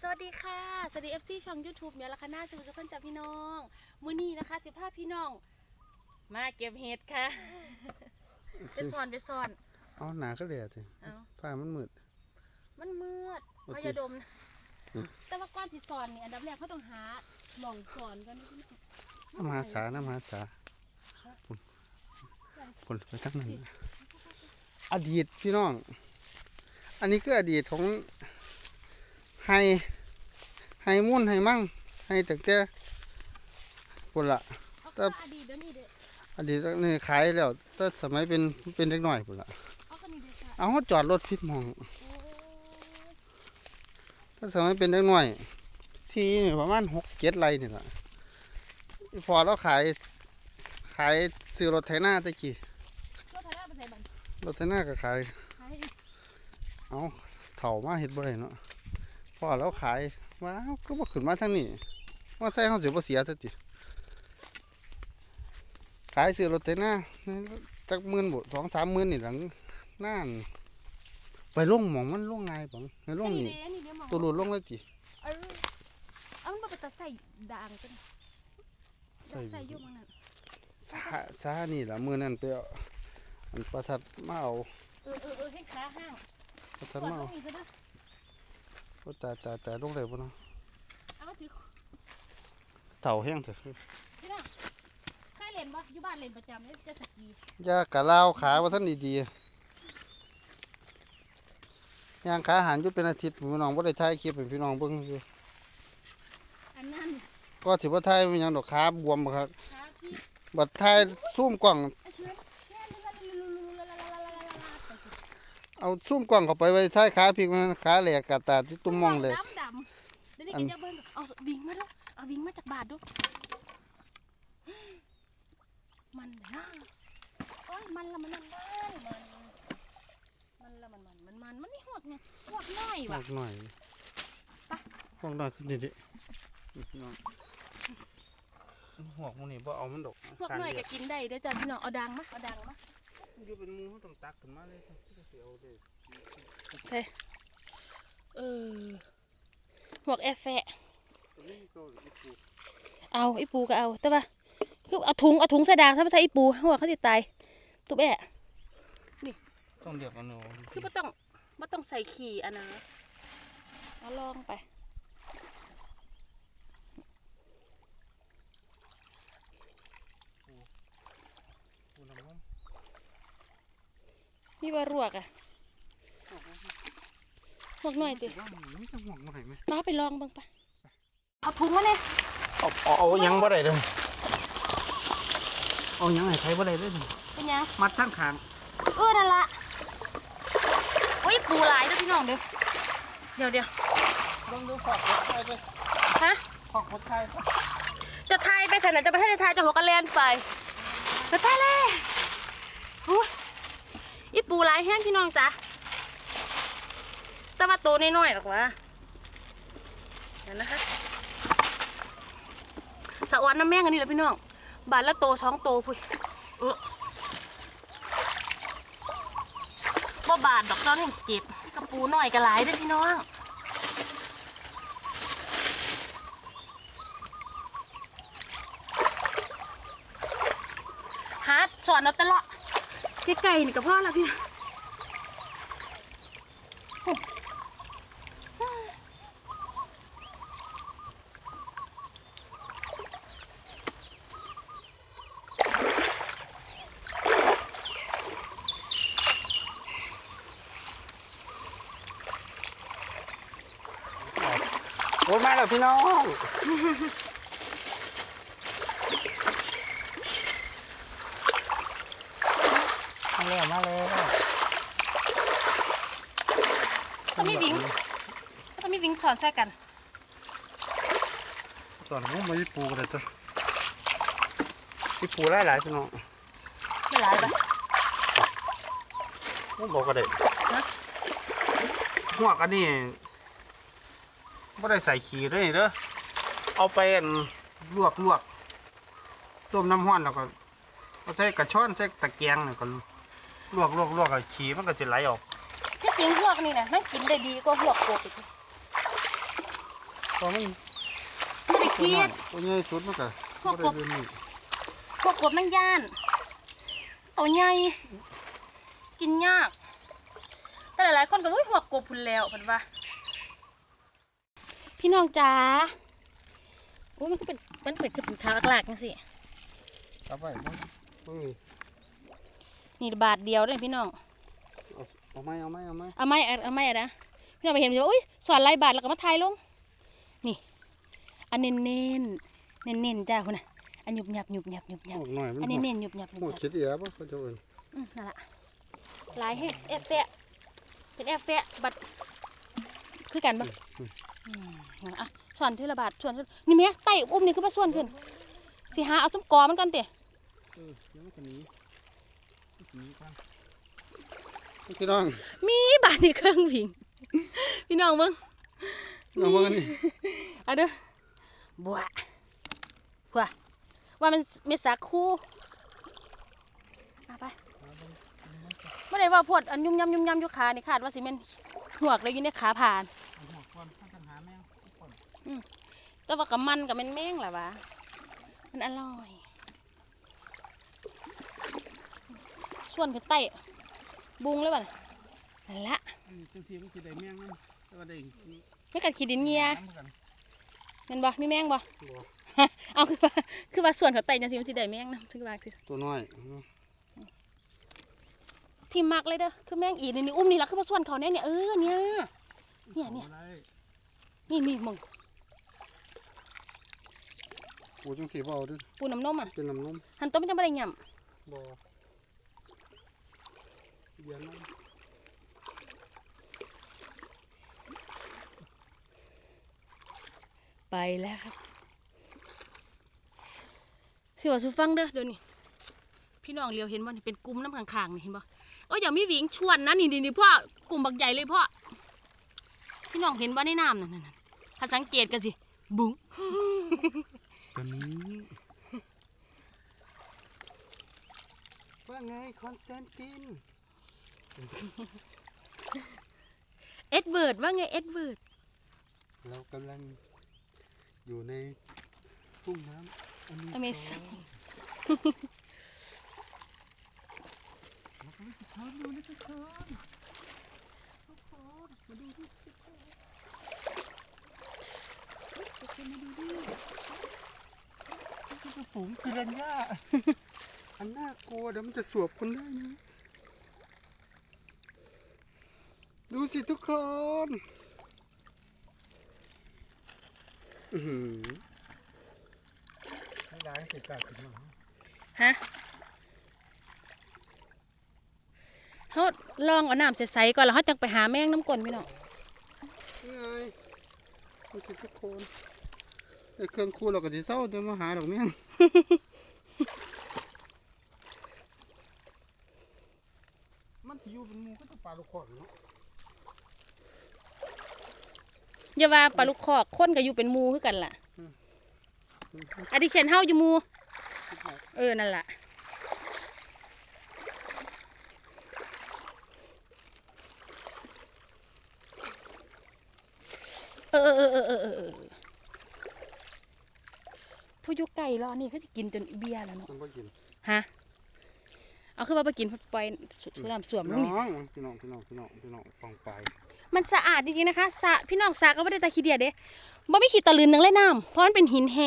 สวัสดีค่ะ สวัสดี FC ช่อง YouTube เมียละคณาสุขสุขจากพี่น้องมื้อนี้นะคะสิพาพี่น้อง มาเก็บเห็ดค่ะ ไปซ่อนไปซ่อน เอาหนาก็เลยสิเอาฟ้ามันมืด มันมืดโอพเคยาดมนะอืม แต่ว่าก่อนที่ซ่อนนี่อันดับแรกเขาต้องหาหม่องซ่อนก่อนนะพี่น้องน้ำหาสาน้ำหาสาพุ่นพุ่นไปทั้งนั้นอดีตพี่น้อง อันนี้คืออดีตของ ไฮไฮมุ่นไฮมั่งไฮตั้งแต่พุ่นละเขาแต่ก็อดีตเดี๋ยวนี้เด้ออดีตนี่ขายแล้วแต่สมัยเป็นเป็นเด็กน้อยพุ่นละเอาก็นี่เด้อค่ะเอาเขาจอดรถพิษมองโอ้ถ้าสมัยเป็นเด็กน้อย ที่นี่ประมาณหกเจ็ดไรนี่แหละอีพอเราขายขายซื้อรถไถนาตะกี้รถไถนาไปใส่บันรถไถนาก็ขายขายให้เอาเถ่ามาเห็ดบ่ได้เนาะ พอเราขายว้าวก็บ่ขึ้นมาทางนี้ว่าใส่เขาสิบ่เสียซะติขายซื้อรถไถนาจักหมื่นบ่สองสามหมื่นนี่หลังนั่นไปลงหมองมันลงง่ายปังไปลงนี่นี่เด้นี่เด้อหมองตัวหลุดลงเลยติเออเอามันบ่ไปตัดใส่ด่างกันใส่ใส่อยู่หมองนั้นซาซานี่ล่ะมื้อนั้นไปเอาอันประทัดมาเอาเออเออเออให้ขาห้างประกทัดดมาตรเอางนี้ซะเด้ อโอ้ตายตายตายลงได้บ่เนาะเอามาถือเถ่าแห้งซะพี่น้องใครเล่นบ่อยู่บ้านเล่นประจำเลยจะสกียากะลาวขาว่าท่านดีๆย่างขาหันอยู่เป็นอาทิตย์พี่น้องบ่ได้ถ่ายคลิปให้พี่น้องเบิ่งซื่ออันนั้นก็ถือว่าถ่ายเป็นหยังดอกขาบวมครับขาที่บัดถ่ายซูมกล้อง เอาซูมกล้องเข้าไปไว้ถ่ายขาพลิกมันขาแหลกกะตาที่ตุ้มมองเลย ดำดำเดี๋ยวนี้กินจะเบิ้งเอาวิ่งมาดูเอาวิ่งมาจากบาทดูมันนะโอ้ยมันละมันมันมันมันละมันมันมันมันมันนี่หวกไงหวกน้อยหว่ะอกหน่อยไปหอกหน่อยขึ้นดิดิพี่น้องหอกมันนี่บ่เอามันดอกหวกน้อยก็กินได้เด้อจ้ะพี่น้องเอาดังมาเอาดังมา อยู่เป็นหมูเขาต้องตักขึ้นมาเลยสิเอาเด้เออหวกแอฟแฟะตัวนี้ก็อีกปูเอาไอปูก็เอาแต่ว่าคือเอาถุงเอาถุงใส่ดางถ้าไม่ใส่ไอปูหัวเขาจะตายตุ๊บแอะต้องเรียกเอาหนูคือไม่ต้องไม่ต้องใส่ขี่อันนะเอาลองไปปูน้ำมัน นี่ว่ารวกอะหวกหน่อยสิว่ามันมีแต่หอกหน่อยไหมาไปลองเบิ่งไปเอาถุงมาเนี่ยเอาเอายังบ่ได้เลยเอายังให้ใช้บ่ได้เลยเป็นยังมัดทั้งขางเออนั่นละโอ้ยปูหลายเด้อพี่น้องเด้อเดี๋ยวเดี๋ยวลองดูขอกไทยไปฮะขอกดไทยจะทยไปใส่ไหนจะไปให้ทยจะหัวกระแลนไปจะตายเลยอุ้ย ปูหลายแห้งพี่น้องจ้ะแต่ว่าตัวน้อยๆหรอกวะเดี๋ยวนะคะสะอวนน้ำแม่งอันนี้แหละพี่น้อง บาทละโตสองโตพุยเออบ่บาทดอกตอนนี้เจ็บกระปูหน่อยกระหลายด้อพี่น้องหาสอนเราตลอด ไก่นี่กับพ่อแล้วพี่โอ้ยมาแล้วพี่น้อง มาแล้วมาแล้วต้องมีวิงต้องมีวิงสอนใส่กันตอนนี้มาญี่ปูกันเลยตัวญี่ปูหลายหลายๆพี่น้องไม่หลายปะผมบอกก็ได้ฮะหัวกันนี่ไม่ได้ใส่ขี้เลยเด้อเอาไปอั่นลวกลวกต้มน้ำห้อนแล้วก็เอาใส่กระชอนใส่ตะเกียงนี่ก็ ลวกลวกลวกกับขี้มันก็จะไหลออกที่จริงพวกนี่นะนั่งกินได้ดีกว่าพวกโกบอีกตอนมันไม่ได้เครียดตัวใหญ่สุดมันก็พวกกบบ่ได้เรื่องนี้พวกกบแม่งย่านตัวใหญ่กินยาก แต่หลายๆคนก็อุ้ยพวกกบพุ่นแล้วเพิ่นว่าพี่น้องจ๋าอุ้ยมันก็เป็นมันเป็นคือเป็นขาวอักลากจังซี่เอาไปบ่เอ้ย นี่บาทเดียวเด้อพี่น้อง เอาเอาไหมเอาไหมเอาไหมเอาไม้อะเอาไม้อะนะพี่น้องไปเห็นมันจะว่าอุ้ยสอนลายบาทแล้วก็มาถ่ายลง นี่ อันเน้นเน้นเน้นเน้นๆจ้าคุณน่ะอันหยุบหยับหยุบหยับหยุบหยับออกหน่อยมันอันหนี้มดเน้นหยุบหยับหยุบหมดหยับคิดเอียบ่เขาจะเอิ้นอืมนั่นละลายให้แอบแฟะเป็นแอบแฟะบัดคือกันปะอืมนั่นล่ะอะส่วนที่ละบาทส่วนที่นี่แม่ไต่อุ้มนี่คือมาส่วนขึ้นสิหาเอาส้มกอมันก่อนเตะเออเดี๋ยวมันก็หนีหนีก่อน พี่น้อง มีบาทนี่เครื่องวิ่งพี่น้องมึงเอามากันนี่เอาเด้อบัวบัวว่ามันเม็ดสาคูเอาไปเมื่อไรว่าพวดอันยุ่มยำยุ่มยำอยู่ขานี่คาดว่าสิแม่นหวกเลยอยู่ในขาผ่านหัวก่อนถ้ากันหาแมงก่อนแต่ว่ากับมันกับมันแม่งแหละวะมันอร่อย ส่วนคือไต้บุงเลยบ่ะนั่นละอันนี้จังซี่มันสิได้แมงนำแต่ว่าได้ไม่กัดขีดินเงียน้ำกันแมันบ่มีแมงบ่บ่เอาคือว่าคือว่าส่วนเขาไต่จังสิมันสิได้แมงนะคือว่าสิตัวน้อยที่มักเลยเด้อคือแมงอีนี่นี่อุ้มนี่ละคือว่าส่วนเขาแน่เนี่ยเออเนี่ยเนี่ยเนี่ยอาอะไรนี่นี่มึงปูจังซี่บ่เอาเด้อปูน้ำนมอะเป็นน้ำนมหันต้มมันจะไม่ได้หย่บ่ เบียร์นมำไปแล้วครับสิว่าสุฟังเด้อเดี๋ยวนี้พี่น้องเลียวเห็นบ่นี่เป็นกลุ่มน้ำข้างๆนี่เห็นบ่โอ้ยอย่ามีหวิงชวนนะนี่นี่นี่พ่อกลุ่มบักใหญ่เลยพ่อพี่น้องเห็นบ่ในน้ำนั่นนั่นนั่นถ้าสังเกตกันสิบุ้งตัวนี้ว่าไงคอนเซนติน เอ็ดเวิร์ดว่าไงเอ็ดเวิร์ดเรากำลังอยู่ในทุ่งน้ำอเมซอนมาดูทุกคนดูนะทุกคนทุกคนมาดูทุกคนทุกคนมาดูดินี่คือฝูงปิรันย่าอันน่ากลัวเดี๋ยวมันจะสวบคนได้นะ ดูสิทุกคนอือหือไม่ได้เสร็จกาถึงมาฮะเขาลองเอาน้ำใสๆก่อนแล้วเขาจังไปหาแมงน้ำกลนพี่น้องนี่ไงดูสิทุกคนไอ้เครื่องคูเราก็จะเศร้าจะมาหาดอกเมี่ยงมันสิอยู่เป็นหมูก็ต้องปลาลูกขอดเนาะ อย่าว่าปลาลูกคอกคนก็อยู่เป็นหมูคือกันล่ะอันนี้เขียนเฮาอยู่หมูเออนั่นล่ะเออเออเออเออเออเออผู้อยุไก่รอนี่เขาจะกินจนเบียร์แล้วเนาะมันก็กินฮะเอาคือว่าไปกินปล่อยสุน้ำสวมลน้งอนี่งพี่น้องพี่น้องพี่น้องพี่น้องฟองไป มันสะอาดจริงๆนะคะสะพี่น้องสาก็ไม่ได้ตาขี้เดียดเด้บ่ไม่ขีดตะลืนหยังเลยน้ำเพราะมันเป็นหินแฮ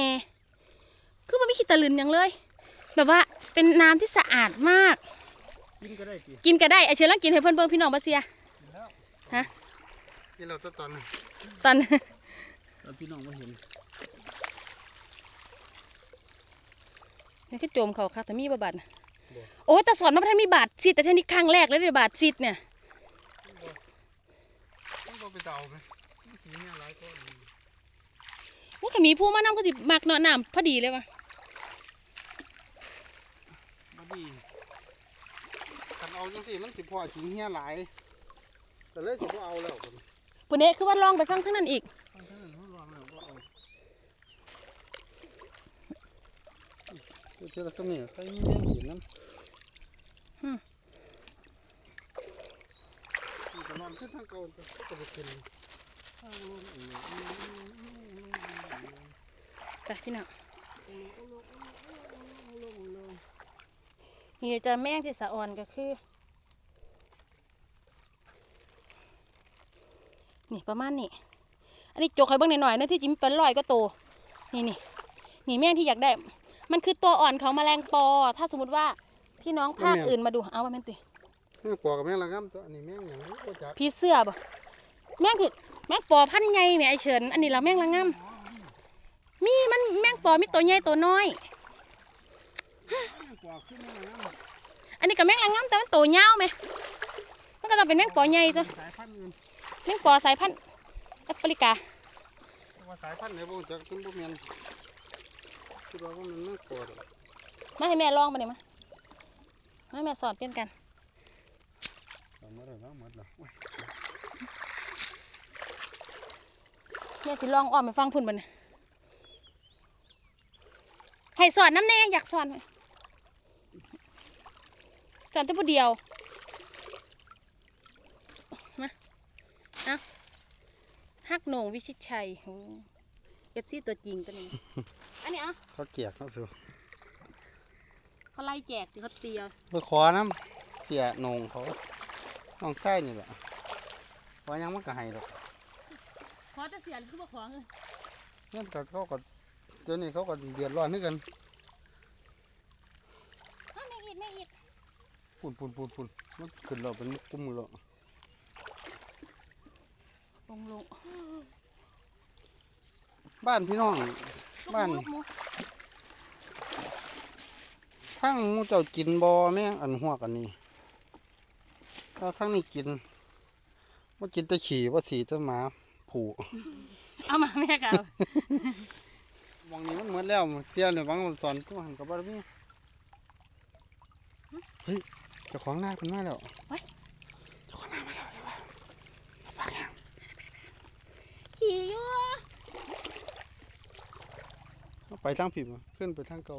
คือบ่ไม่ขีดตะลืนหยังเลย แบบว่าเป็นน้ำที่สะอาดมาก กินก็ได้กินกินก็ได้ไอเชิญลังกินให้เพื่อนเบิ่งพี่น้องบ่เสียแล้วฮะกินเราตอนตอนนั้นตอนตอนพี่น้องมาเห็นนี่คือโจมเขาค่ะแต่มีบ่บาดน่ะโอ้ยแต่สอนมาพันมีบาดซิดแต่เท่านี้ครั้งแรกเลยเด้อบาดซิดเนี่ย ต้องเอาไปเดาไหมกินเนี่ยหลายคนว่าขมีผู้มานำก็สิมักเนาะน้ำพอดีเลยว่ะมาดีกันเอาจังสิมันสิพอกินเหี้ยหลายแต่เลยจะบ่เอาแล้วคนปุ่นเนี้คือว่าลองไปฟังทั้งนั้นอีกท่านท่านทดลองแล้วบ่เอาเจอละสมัยใครมีแมงหินนั่น อืม นี่ก็นอนขึ้นทางเก่าจะก็ไปกินทางลงอีกไปพี่น้องนี่จะแม่งที่สะอ่อนก็คือ นี่ประมาณนี้ อันนี้จกให้เบิ่งหน่อยๆนะที่จิ้มเป็นรอยก็โต นี่นี่นี่แม่งที่อยากได้ มันคือตัวอ่อนของแมลงปอ ถ้าสมมติว่าพี่น้องภาคอื่นมาดู เอาว่าแม่นติ แม่งปอกับแม่งละงำตัวอันนี้แม่งอย่างนี้ก็จักพี่เสื้อบ่แม่งที่แม่งปอพันใหญ่แม่ไอเฉินอันนี้เราแม่งละงำมีมันแม่งปอมีตัวใหญ่ตัวน้อย แม่งปอขึ้นแม่งละงอันนี้ก็แม่งละงำแต่มันตัวยาวไหมมันก็ต้องเป็นแม่งปอใหญ่ตัวสายพันธุ์อื่นแม่งปอสายพันธุ์แอฟริกาแต่ว่าสายพันธุ์ไหนบ่จักขึ้นบ่แม่นคิดว่ามันแม่งปอดอกมาให้แม่ลองมาเนี่อยมามาให้แม่สอนเปลี่ยนกัน เอามาได้แล้วหมดแล้วโอ้ยแม่สิลองอ้อมไปฟังพุ่นบัดนให้สอนน้ำเนยอยากสอนไหมสอนแต่ผู้เดียวมาเอาฮักโหน่งวิชิตชัยเอฟซีตัวจริงตัวนี้อันนี้เอะเขาเกลียกเขาสิเขาไล่แจกสิเขาเตียวไปขอน้ำเสียโหนงเขา น้องไส้นี่แหละว่ายังมันก็ให้ดอกขอจะเสียหรือว่าขอเงินนั่นก็เขาก็เดี๋ยวนี้เขาก็เดือดร้อนนึกกันอ้าวไม่อีดไม่อีดปุ่นปุ่นปุ่นปุ่นมันขึ้นเราเป็นกลุ่มเราลงลงบ้านพี่น้องลูกหบ้านมูลูกหมูทั้งหมูเจ้ากินบอแม่งอันหัวกันนี่ ถ้าทั้งนี้กินว่ากินแต่ขี่ว่าสีแต่หมาผูเอามาแม่กับมองนี้มันเหมือนแล้วเสียเลยบางวันสอนก็หันกับบ้านพี่เฮ้ยเจ้าของหน้าเป็นมาแล้วเจ้าของหน้ามาแล้วไอ้บ้าเอาปากยังขี่อยู่เอาไปทางผิดมาขึ้นไปทางเก่า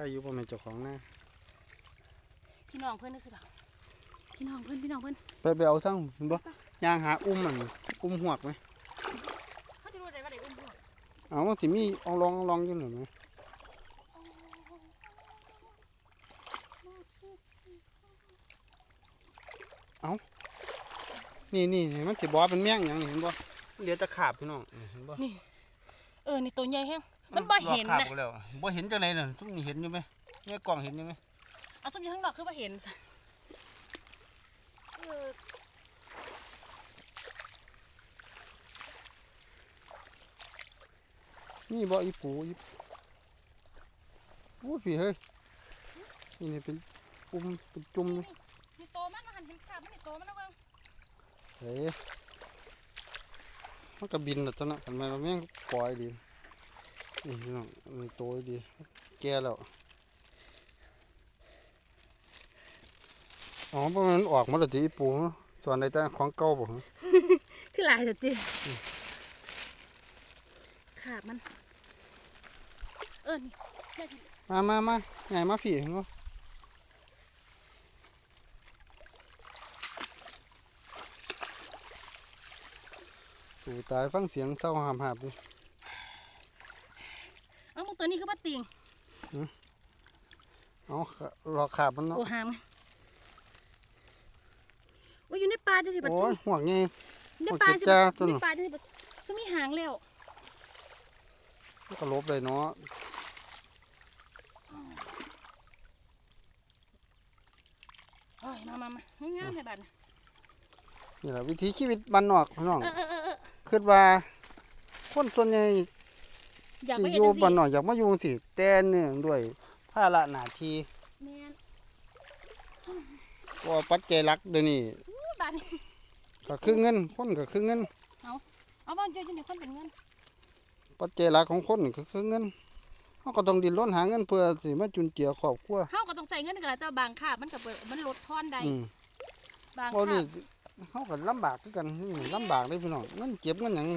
ใครอยู่ประมาณเจ้าของหน้าพี่น้องเพื่อนนี่สิดอกพี่น้องเพื่อนพี่น้องเพื่อนไปไปเอาทั้งเห็นบ่ยางหาอุ้มมันอุ้มหวกไหมเขาจะรู้ได้ว่าได้อุ้มพวกเอาสิมีเองลองลองอยู่หน่อยไหมเอานี่นี่นี่มันสิบอกว่าเป็นแมงอย่างนี้เห็นบ่เดี๋ยวจะขาบพี่น้องนี่เห็นบ่เออนี่ตัวใหญ่แห้ง มันบ่เห็นขาบนะไปแล้วบ่เห็นจังไหนน่ะทุกนี่เห็นอยู่ไหมเนี่ยกล่องเห็นอยู่ไหมเอาส้มอยู่ข้างนอกคือบ่เห็นเออนี่บ่อีปูอีปูพี่เฮ้ยนี่นี่เป็นปุ่มเป็นจุ่มอยู่นี่โตมันมาหันเห็นขาบมันนี่โตมันนะเบิ่งเฮ้ยมันก็บินแล้วตอนนั้นกันมาแล้วแม่งปล่อยดี นี่พี่น้องมันโตดี แก่แล้ว อ๋อเพราะมันออกมาแล้วที่อีปูส่วนในแต่ของเก่าบ่ฮะคือหลายแต่ติขาบมัน เออนี่แม่พี่มามามาใหญ่มาพี่เห็นบ่ตูตายฟังเสียงเศร้าหามหาบดิ เอามึงตัวนี้คือบ่ติงเอาขาหลอกขาบมันเนาะโอ้หามว่าอยู่ในป่าจังสิบัดโอ้ซุ่ยมห่วงไงในโอ้ป่าเจ็บจังจ้าสิตัวในหนูป่าจังสิบัดซุ่มมีหางแล้วมันก็ลบเลยเนาะเอ้ยมามามาง่ายๆให้บัดน่ะนี่แหละวิถีชีวิตบ้านนอกพี่น้องเออเออเออเออคิดว่าคนส่วนใหญ่ อยากที่ไปอเห็นยู่จังสิบ้านนอกอยากมาอยู่สิแต่เนื่องด้วยภาระหน้าที่แม่นเพราะว่าปัจจัยหลักเดี๋ยวนี้อู้บัดนี้ก็คือเงินคนก็คือเงิน เอาบ้านเจ้าอยู่ในคนเป็นเงินปัจจัยหลักของคนก็คือเงินเขาก็ต้องดิ้นรนหาเงินเพื่อสิมาจุนเจือครอบครัวเฮาก็ต้องใส่เงินกันแหละแต่บางค่ามันก็เปิดมันลดทอนได้อืมบางเพราะค่านี่เขาก็ลำบากคือกันนี่ลำบากเลยพี่น้องเงินเก็บเงินหยัง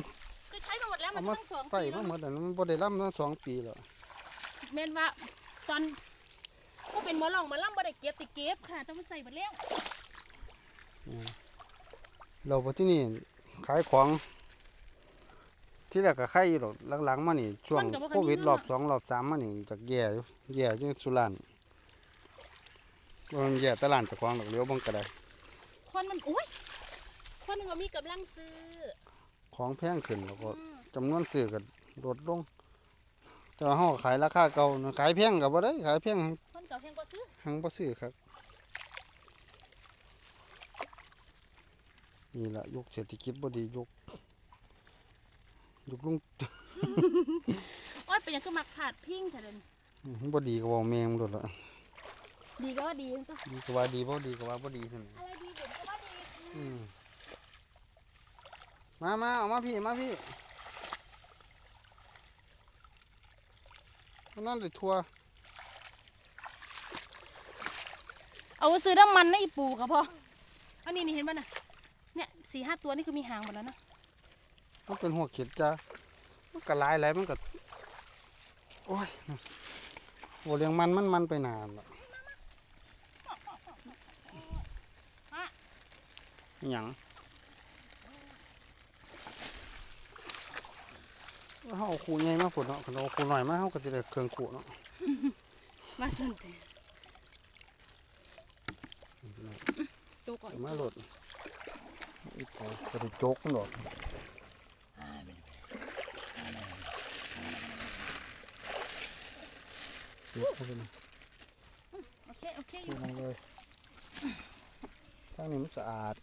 คือใช้มาหมดแล้วมัเอานมาตั้งสองใส่ปีมาแล้วหมดอันนั้นมันบ่ได้ลำมาสองปีแล้วแม่นว่าตอนผู้เป็นหมอลองหมาล่ำบ่ได้เก็บติเก็บค่ะต้องมาใส่หมดแล้วอืมเราพอที่นี่ขายของ ที่แรกก็ขายอยู่หรอกหลังๆมานี่ช่วงโควิดรอบสองรอบสามมานี่จากแย่อยู่แย่อยู่สุรานมันแย่แตลาดเจากของหรอกเลี้ยวเบังกระไดคนมันโอ้ยคนมันบ่มีกำลังซื้อ ของแพงขึ้นแล้วก็อืมจำนวนซื้อก็ลดลง แต่ว่าเฮาขายราคาเก่านะขายแพงก็บ่ได้ขายแพงคนเก่าแพงกว่าซื้อหังบ่ซื้อครับนี่ล่ะยุคเศรษฐกิจบ่ดียุคยุคลุงโอ้ยเป็นหยังคือมักผาดพิงแท้เด่นบ่ดีก็เว้าแม่งโดดละดีก็ว่าดีก็ดีก็ว่าดีบ่ดีก็ว่าบ่ดีนั่นแหละอะไรดีเด่นก็ว่าดีอืม มามาเอามาพี่ มาพี่อันนั่นเลยทัวเอาซื้อน้ำมันนะอีปูกับพ่ออันนี้นี่เห็นป่ะน่ะ เนี่ยสี่ห้าตัวนี่คือมีหางหมดแล้วนะมันเป็นหัวเข็ดจ้ามันก็หลายหลายมันก็ โอ้ยโหเลี้ยงมันมันมันไปนานละอิหยัง เฮาเอาขู่ใหญ่มาฝนเนาะคันเอาขู่น้อยมาเฮาก็สิได้เครื่องขู่เนาะมาสนใจโจก่อนเอามาโหลดอีกพอก็ได้โจกมันดอกโจกเข้าไปนะโอเคโอเคอดูยู่มันเลยทางนี้มันสะอาด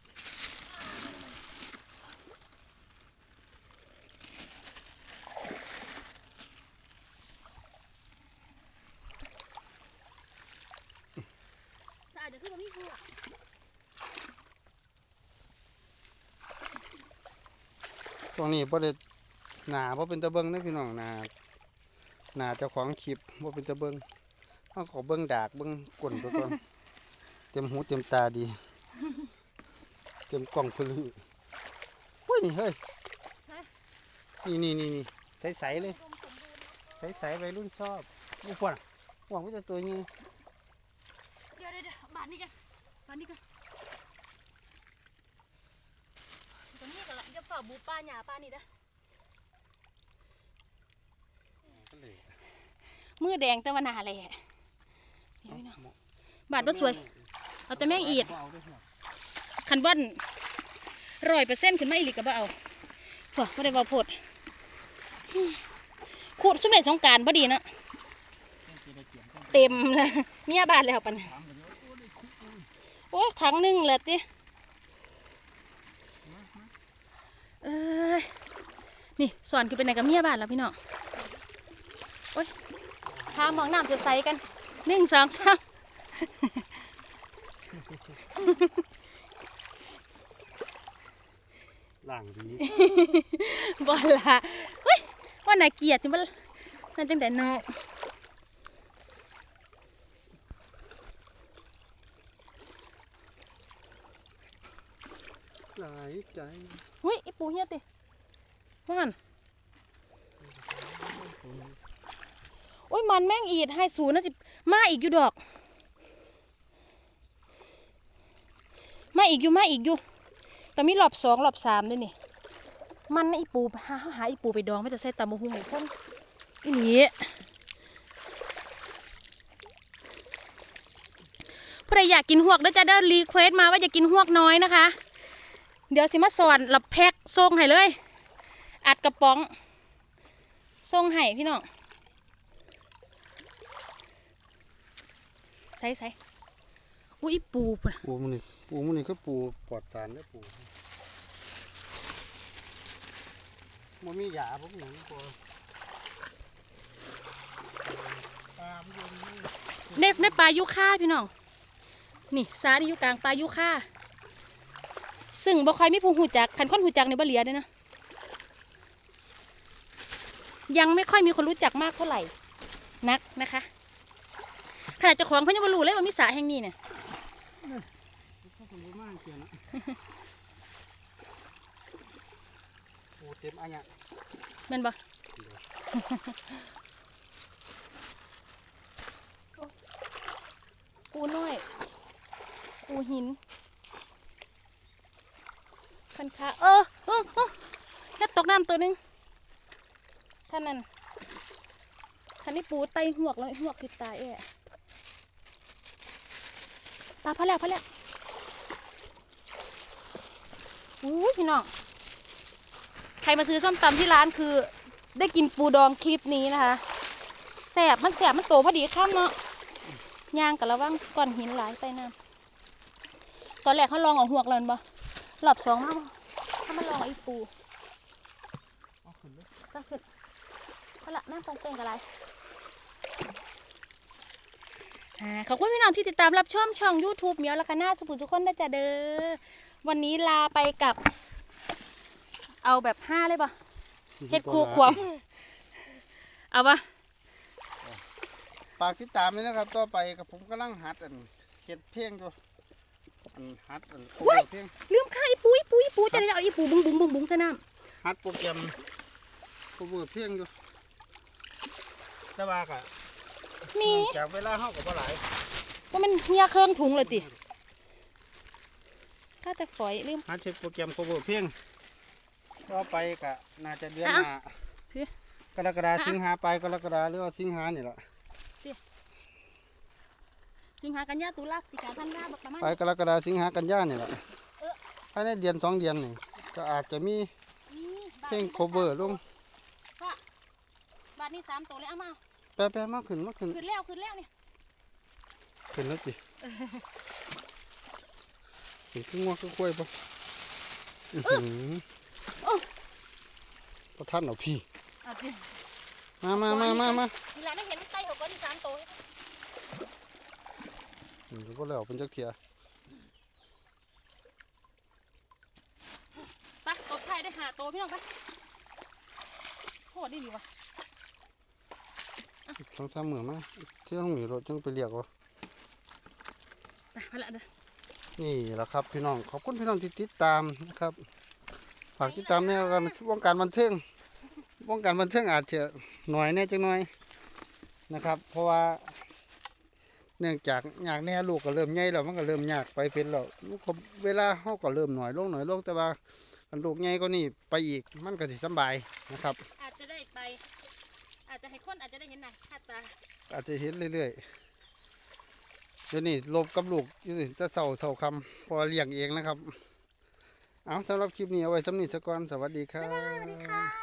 สะอาดเดี๋ยวคือมันมีหัว ตรง นี้บ่ได้หนาบ่เป็นตะเบิงนะพี่น้องหนาหนาเจ้าของคลิปบ่เป็นตะเบิงเอาขอเบิงดากเบิงก้นไปก่อนเต็มหูเต็มตาดี เต็มกล่องพลืออุ้ยนี่เฮ้ยนี่นี่นี่นี่ใสใสๆเลยใสใสๆวัยรุ่นชอบนี่พวกน่ะหวังว่าจะตัวนี้เดี๋ยวเดี๋ยวเดี๋ยวบาทนี้กันบาทนี้กันตรงนี้กันละจะ ฝ่าบูป้าหยาป้านี่นะมือแดงแต่ว่าหนาแหละเดี๋ยวพี่น้องบาทว่าสวย เอาแต่แม่งอีดคันบอนร้อยเปอร์เซ็นต์ขึ้นมาอีหลีก็บ่เอาพวกไม่ได้บ่าโพดขูดสมเด็จสงกรารบ่ดีเนาะเต็มเลยเมียบาทแล้วปันโอ้ยครั้งหนึ่งแหละติ เอ้ยนี่สอนคือเป็นไงกับเมียบาทแล้วพี่น้องโอ้ยพามองน้ำใสๆกันหนึ่งสองสามล่างดีบอละเฮ้ยว่าน่าเกลียดจังบ่นั่นจังแต่เนาะหลายใจ เฮ้ยไอปูเฮียติว่าหันโอ้ยมันแม่งอีดให้ศูนย์นะสิมาอีกอยู่ดอก มาอีกอยู่มาอีกอยู่แต่มีรอบสองรอบสามด้วยนี่ มันนะอีปูหาหาอีปูไปดองไม่จะใส่ตำมะฮุงให้คนอีนี่ผู้ใดอยากกินหวกเดี๋ยวจะได้รีเควสมาว่าจะกินหวกน้อยนะคะ เดี๋ยวสิมาสอนหลับแพ็กส่งให้เลย อัดกระป๋องส่งให้พี่น้องใส่ใส่อุ้ยอีปูพุ่นน่ะปูมันนี่ปูมันนี่ก็ปูปลอดสารได้อปูมันมียาพวกนี้ปูปลามันอยู่นี่ในในปลายุค่าพี่น้อง นี่ซาที่อยู่กลางปลายุค่า ซึ่งบ่ค่อยมีผู้หูจักคันคนหูจักในบ่เหลียเด้วยนะ ยังไม่ค่อยมีคนรู้จักมากเท่าไหร่ นักนะคะขนาดเจ้าของเขายังไม่รู้เลยว่ามีสระแห่งนี้เนี่ยเขาคนรู้มากเกินนะปูเต็มอันเนี้ยแม่นบ่ปูน้อยปูหินข พันขาเออเออเออแค่ตกน้ำตัวนึงท่านนั้นท่านนี้ปูไตหวกแล้วหวกคือตายแอะปลาพอแล้วพอแล้วอู้พี่น้องใครมาซื้อส้มตำที่ร้านคือ ได้กินปูดองคลิปนี้นะคะแสบมันแสบมันโตพอดีข้ามเนาะย่างกับระวังก้อนหินหลายใต้น้ำตอนแรกเขาลองเอาหวกแล้วแม่นบ่รอบสองมาบ่ถ้ามันลองเอาอีปูก็ขึ้นก็ละแม่งตรงเก่งกับอะไรอ่าขอบคุณพี่น้องที่ติดตามรับชมช่อง YouTube เมียวและคณะสุภุทุกคนนะจ๊ะเด้อ วันนี้ลาไปกับ เอาแบบห้าเลยปะเฮ็ดคูขวม เอาปะฝากติดตามด้วยนะครับ ต่อไปกับผมกำลังหัดอันเฮ็ดเพลงอยู่ อันหัดอันโคเวอร์เพลงลืมค่าอีปูอีปูอีปูจะได้เอาอีปูบุ้งบุ้งบุ้งบุ้งใส่น้ฮัดโปรแกรมโคเวอร์เพลงอยู่แต่ว่าก็ำนี่จากเวลาเฮาก็บ่หลายว่ามันเฮียเครื่องถุงเลยติข้าแต่ฝอยลืมฮัดเฮ็ดโปรแกรมโคเวอร์เพลงต่อไปก็น่าจะเดือนอะหน้าถือกรกฎาอะสิงหาไปกรกฎาหรือว่าสิงหานี่แหละ สิงหากันยาตุลาสิกาธันวาบักประมาณไปกรกฎาสิงหากันยานี่แหละเออภายในเดือนสองเดือนนี่ก็อาจจะมีนี่บาทเพลงนี้โคเวอร์ลงว่าบาทนี้สามตัวเลยเอามาแปะๆมาขึ้นมาขึ้นขึ้นแล้วขึ้นแล้วนี่ขึ้นแล้วจิเห็นขึ้นงัวขึ้นกล้วยปะอื้อหือประท่านเอาพี่เอาดิมามามามามานี่ละได้เห็นไตหกก้อนที่สามตัว อืมก็แล้วเป็นจักเทียไปกบไทยได้หาตัวพี่น้องไปโหดดีดีวะสองสามหมื่นมาเที่ยวต้องมีรถจังไปเรียกวะไปมาละเด้อนี่แหละครับพี่น้องขอบคุณพี่น้องที่ติดตามนะครับฝากติดตามในการวงการบันเทิงวงการบันเทิงอาจจะหน่อยแน่จังหน่อยนะครับ เพราะว่า เนื่องจากอยากแน่ลูกก็เริ่มใหญ่แล้วมันก็เริ่มยากไปเป็นแล้วลูกก็เวลาเขาก็เริ่มหน่อยลงหน่อยลงแต่ว่าคันลูกใหญ่ก็นี่ไปอีกมันก็สิสำบายนะครับ อาจจะได้ไป อาจจะให้คนอาจจะได้เห็นหน้าค่าตาอาจจะเห็นเรื่อยๆเดี๋ยวนี้ลบกับลูกอยู่สิจะเศร้าเท่าคำเพอเลี้ยงเองนะครับ เอาสำหรับคลิปนี้เอาไว้สำนีสก่อนสวัสดีครับสวัสดีค่ะ